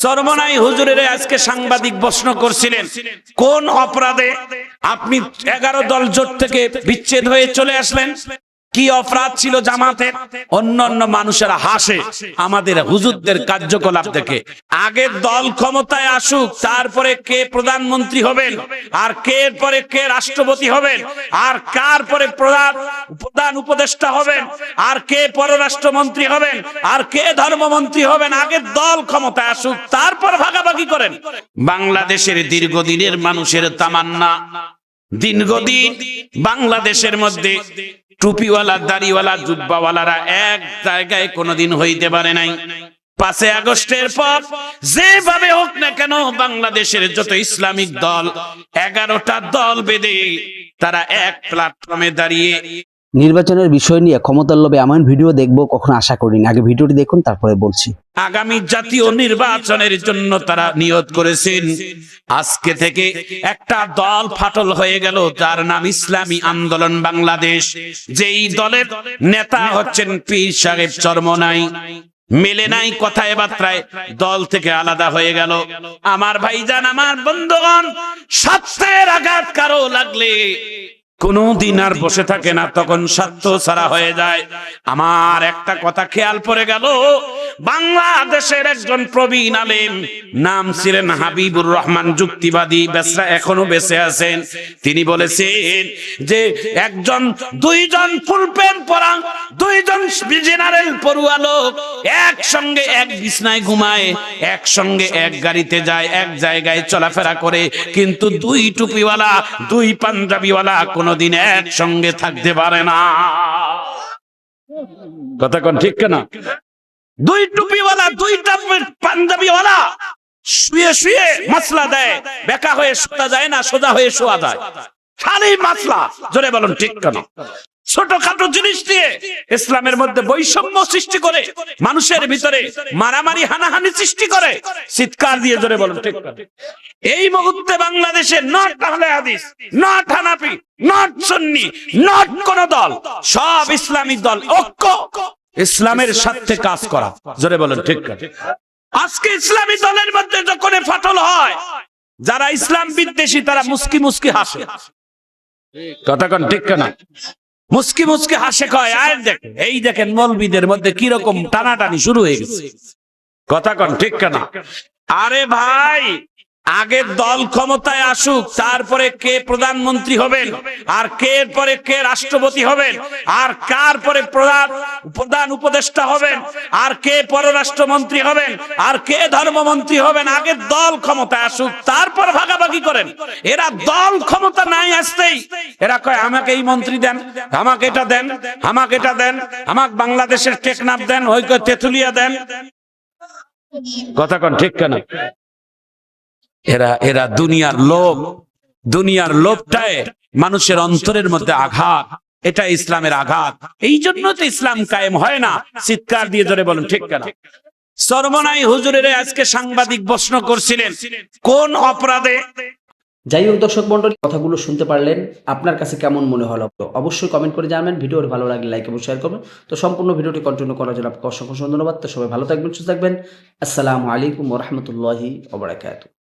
চরমনাই হুজুরের আজকে সাংবাদিক প্রশ্ন করছিলেন, কোন অপরাধে আপনি এগারো দল জোট থেকে বিচ্ছেদ হয়ে চলে আসলেন? কি অপরাধ ছিল জামাতের অন্য মানুষেরা হাসে, আমাদের হুজুরদের কার্যকলাপ দেখে। আগে দল ক্ষমতায় আসুক, তারপরে কে প্রধানমন্ত্রী হবেন, আর কে পরে কে রাষ্ট্রপতি হবেন, আর কার পরে প্রধান প্রধান উপদেষ্টা হবেন, আর কে পররাষ্ট্রমন্ত্রী হবেন, আর কে ধর্মমন্ত্রী হবেন আগে দল ক্ষমতায় আসুক, তারপর ভাগাভাগি করেন। বাংলাদেশের দীর্ঘদিনের মানুষের তামান্না দীর্ঘদিন বাংলাদেশের মধ্যে টুপিওয়ালা, দাড়িওয়ালা, জুব্বাওয়ালারা এক জায়গায় কোনোদিন হইতে পারে নাই। পাঁচে আগস্টের পর যেভাবে হোক না কেন বাংলাদেশের যত ইসলামিক দল, এগারোটা দল বেঁধে তারা এক প্ল্যাটফর্মে দাঁড়িয়ে নির্বাচনের বিষয় নিয়ে ক্ষমতার লোভে এমন ভিডিও দেখব কখনো আশা করিনি। আগে ভিডিওটি দেখুন, তারপরে বলছি। আগামী জাতীয় নির্বাচনের জন্য তারা নিয়ত করেছেন। আজকে থেকে একটা দল ফাটল হয়ে গেল, যার নাম ইসলামী আন্দোলন বাংলাদেশ। যেই দলের নেতা হচ্ছেন পীর সাহেব চরমনাই। মেলে নাই কথায় বার্তায় দল থেকে আলাদা হয়ে গেল। আমার ভাইজান, আমার বন্ধুগণ স্বার্থের আঘাত কারও লাগলে কোনদিন আর বসে থাকে না, তখন স্বার্থ ছাড়া হয়ে যায়। আমার একটা কথা খেয়াল পড়ে গেল, বাংলাদেশের একজন প্রবীণ আলেম, নাম ছিলেন হাবিবুর রহমান, যুক্তিবাদী বেসরা এখনও বেঁচে আছেন। তিনি বলেছেন যে, একজন, দুইজন ফুলপেন পরা, দুইজন পড়ুয়া লোক একসঙ্গে এক বিছনায় ঘুমায়, একসঙ্গে এক গাড়িতে যায়, এক জায়গায় চলাফেরা করে। কিন্তু দুই টুপিওয়ালা, দুই পাঞ্জাবিওয়ালা কোনোদিন একসঙ্গে থাকতে পারে না। কথা কোন, ঠিক না দুই টুপিওয়ালা দুইটা পাঞ্জাবিওয়ালা শুয়ে শুয়ে মাসলা দেয়, বেকা হয়ে শোয়া যায় না, সোজা হয়ে শোয়া যায়। খালি মাসলা। জোরে বলুন, ঠিক কেন? ছোটখাটো জিনিস দিয়ে ইসলামের মধ্যে বৈষম্য সৃষ্টি করে মানুষের ভিতরে মারামারি, হানাহানি সৃষ্টি করে। চিৎকার দিয়ে জোরে বলুন, ঠিক? এই মুহূর্তে বাংলাদেশে not Ahle Hadith not Hanafi not Sunni not কোন দল, সব ইসলামিক দল ঐক্য। ইসলামের স্বার্থে কাজ করা। জোরে বলেন, ঠিক। আজকে ইসলামী দলের মধ্যে যখন ফাটল হয়, যারা ইসলাম বিদ্বেষী, তারা মুস্কি মুস্কি হাসে। কথা কোন, ঠিক না মুসকি মুসকি হাসে কয় আর দেখে। এই দেখেন মলবিদের মধ্যে কীরকম টানাটানি শুরু হয়ে গেছে। কথা কন, ঠিক না আরে ভাই আগে দল ক্ষমতায় আসুক তারপরে কে প্রধানমন্ত্রী হবেন আর কে পরে কে রাষ্ট্রপতি হবেন আর কার পরে প্রধান প্রধান উপদেষ্টা হবেন আর কে পররাষ্ট্রমন্ত্রী হবেন আর কে ধর্মমন্ত্রী হবেন আগে দল ক্ষমতায় আসুক তারপর ভাগাভাগি করেন। এরা দল ক্ষমতা নাই আসতেই। এরা কয় আমাকে এই মন্ত্রী দেন আমাকে এটা দেন আমাকে এটা দেন আমাকে বাংলাদেশের টেকনাফ দেন ওই কয় তেতুলিয়া দেন। কথা কন ঠিক কেন? এরা এরা দুনিয়ার লোভ, দুনিয়ার লোভটায় মানুষের অন্তরের মধ্যে আঘাত, এটা ইসলামের আঘাত। এই জন্য তো ইসলাম কায়েম হয় না। চিৎকার দিয়ে ধরে বলুন, ঠিক কেন? সর্বনাই হুজুরের আজকে সাংবাদিক প্রশ্ন করছিলেন, কোন অপরাধে? যাই হোক দর্শক মন্ডলী কথাগুলো শুনতে পারলেন। আপনার কাছে কেমন মনে হলো? অবশ্যই কমেন্ট করে জানাবেন। ভিডিওর ভালো লাগলে লাইক এবং শেয়ার করবেন। তো সম্পূর্ণ ভিডিওটি কন্টিনিউ করার জন্য আপনাকে অসংখ্য ধন্যবাদ। তো সবাই ভালো থাকবেন, সুস্থ থাকবেন। আসসালামু আলাইকুম রহমতুল্লাহি ওবরাকাতুহ